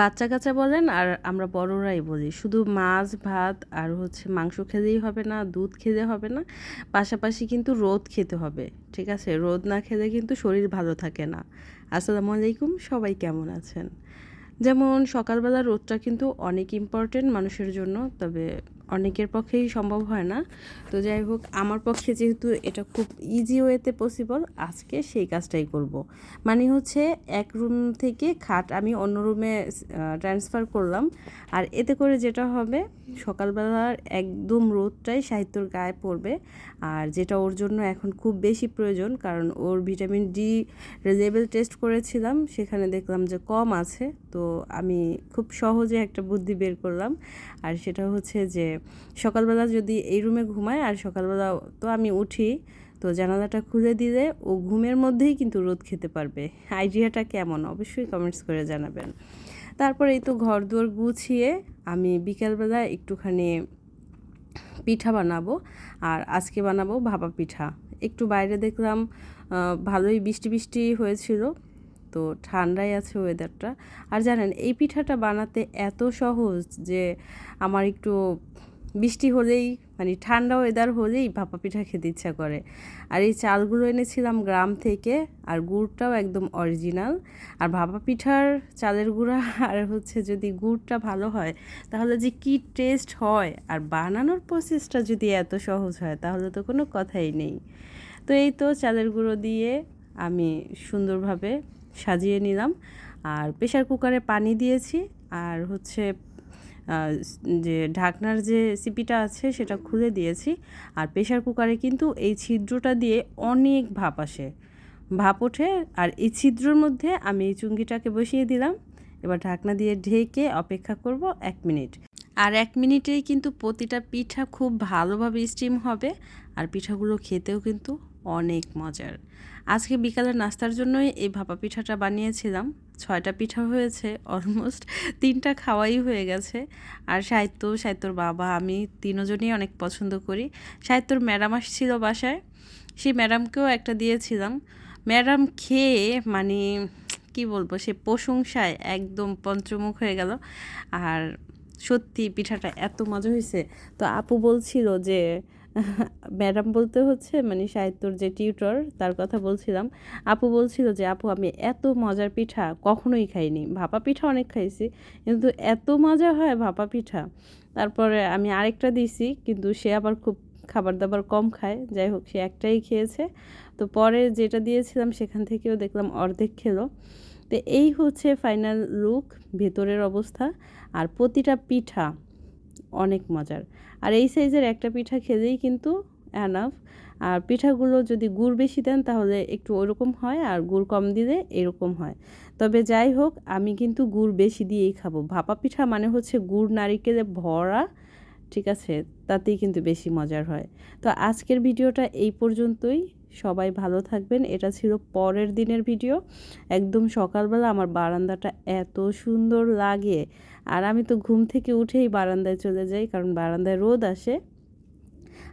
বাচ্চা কাচ্চা বলেন আর আমরা বড়রাই বলি। শুধু মাছ, ভাত আর হচ্ছে মাংস খেলেই হবে না, দুধ খেলে হবে না, পাশাপাশি কিন্তু রোদ খেতে হবে, ঠিক আছে? রোদ না খেলে কিন্তু শরীর ভালো থাকে না। আসসালামু আলাইকুম, সবাই কেমন আছেন? যেমন সকালবেলা রোদটা কিন্তু অনেক ইম্পর্টেন্ট মানুষের জন্য, তবে অনেকের পক্ষেই সম্ভব হয় না। তো যাই হোক, আমার পক্ষে যেহেতু এটা খুব ইজি ওয়েতে পসিবল আজকে সেই কাজটাই করব। মানে হচ্ছে এক রুম থেকে খাট আমি অন্য রুমে ট্রান্সফার করলাম। আর এতে করে যেটা হবে, সকালবেলার একদম রোদটাই সাহিত্যর গায়ে পড়বে। আর যেটা ওর জন্য এখন খুব বেশি প্রয়োজন, কারণ ওর ভিটামিন ডি লেভেল টেস্ট করেছিলাম, সেখানে দেখলাম যে কম আছে। তো আমি খুব সহজে একটা বুদ্ধি বের করলাম। আর সেটা হচ্ছে যে সকালবেলা যদি এই রুমে ঘুমায়, আর সকালবেলা তো আমি উঠি, তো জানালাটা খুলে দিলে ও ঘুমের মধ্যেই কিন্তু রোদ খেতে পারবে। আইডিয়াটা কেমন? অবশ্যই কমেন্টস করে জানাবেন। তারপর এই তো ঘর দুয়ার গুছিয়ে আমি বিকালবেলা একটুখানি পিঠা বানাবো, আর আজকে বানাবো ভাপা পিঠা। একটু বাইরে দেখলাম ভালোই বৃষ্টি বৃষ্টি হয়েছিল, তো ঠান্ডাই আছে ওয়েদারটা আর জানেন, এই পিঠাটা বানাতে এত সহজ যে আমার একটু বৃষ্টি হলেই মানে ঠান্ডা ওয়েদার হলেই ভাপা পিঠা খেতে ইচ্ছা করে। আর এই চালগুলো এনেছিলাম গ্রাম থেকে, আর গুড়টাও একদম অরিজিনাল আর ভাপা পিঠার চালের গুঁড়া, আর হচ্ছে যদি গুড়টা ভালো হয়, তাহলে যে কি টেস্ট হয়, আর বানানোর প্রসেসটা যদি এত সহজ হয়, তাহলে তো কোনো কথাই নেই। তো এই তো চালের গুঁড়ো দিয়ে আমি সুন্দরভাবে সাজিয়ে নিলাম। আর প্রেশার কুকারে পানি দিয়েছি, আর হচ্ছে যে ঢাকনার যে সিপিটা আছে সেটা খুলে দিয়েছি। আর প্রেশার কুকারে কিন্তু এই ছিদ্রটা দিয়ে অনেক ভাপ আসে। ভাপ ওঠে আর এই ছিদ্রর মধ্যে আমি এই চুঙ্গিটাকে বসিয়ে দিলাম। এবার ঢাকনা দিয়ে ঢেকে অপেক্ষা করব এক মিনিট। আর এক মিনিটেই কিন্তু প্রতিটা পিঠা খুব ভালোভাবে স্টিম হবে। আর পিঠাগুলো খেতেও কিন্তু অনেক মজার। আজকে বিকালের নাস্তার জন্যই এই ভাপা পিঠাটা বানিয়েছিলাম। ছয়টা পিঠা হয়েছে অলমোস্ট তিনটা খাওয়াই হয়ে গেছে। আর সাহিত্য, সাহিত্যর বাবা, আমি তিনজনই অনেক পছন্দ করি। সাহিত্যর ম্যাডাম আসছিল বাসায়, সেই ম্যাডামকেও একটা দিয়েছিলাম। ম্যাডাম খেয়ে মানে কি বলব, সে প্রশংসায় একদম পঞ্চমুখ হয়ে গেল। আর সত্যি পিঠাটা এত মজা হয়েছে। তো আপু বলছিল যে ম্যাডাম বলতে হচ্ছে মানে সাহিত্যর যে টিউটর, তার কথা বলছিলাম। আপু বলছিল যে, আপু, আমি এত মজার পিঠা কখনোই খাইনি। ভাপা পিঠা অনেক খাইছি, কিন্তু এত মজা হয় ভাপা পিঠা। তারপরে আমি আরেকটা দিছি, কিন্তু সে আবার খুব খাবার দাবার কম খায়। যাই হোক, সে একটাই খেয়েছে। তো পরে যেটা দিয়েছিলাম, সেখান থেকেও দেখলাম অর্ধেক খেলো। তো এই হচ্ছে ফাইনাল লুক, ভেতরের অবস্থা। আর প্রতিটা পিঠা অনেক মজার। আর এই সাইজের একটা পিঠা খেলেই কিন্তু অ্যানাফ আর পিঠাগুলো যদি গুড় বেশি দেন তাহলে একটু ওরকম হয় আর গুড় কম দিলে এরকম হয়। তবে যাই হোক, আমি কিন্তু গুড় বেশি দিয়েই খাব। ভাপা পিঠা মানে হচ্ছে গুড় নারিকেলে ভরা ঠিক আছে? তাতেই কিন্তু বেশি মজার হয়। তো আজকের ভিডিওটা এই পর্যন্তই। সবাই ভালো থাকবেন। এটা ছিল পরের দিনের ভিডিও। একদম সকালবেলা আমার বারান্দাটা এত সুন্দর লাগে। আর আমি তো ঘুম থেকে উঠেই বারান্দায় চলে যাই, কারণ বারান্দায় রোদ আসে।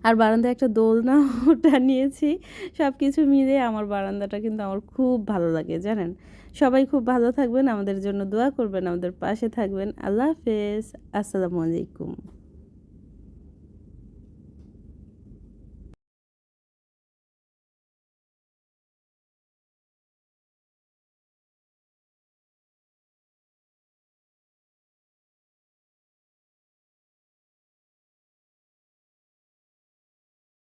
আর বারান্দায় একটা দোলনা ওটা নিয়েছি। সব কিছু মিলে আমার বারান্দাটা কিন্তু আমার খুব ভালো লাগে, জানেন? সবাই খুব ভালো থাকবেন, আমাদের জন্য দোয়া করবেন, আমাদের পাশে থাকবেন। আল্লাহ হাফেজ। আসসালামু আলাইকুম।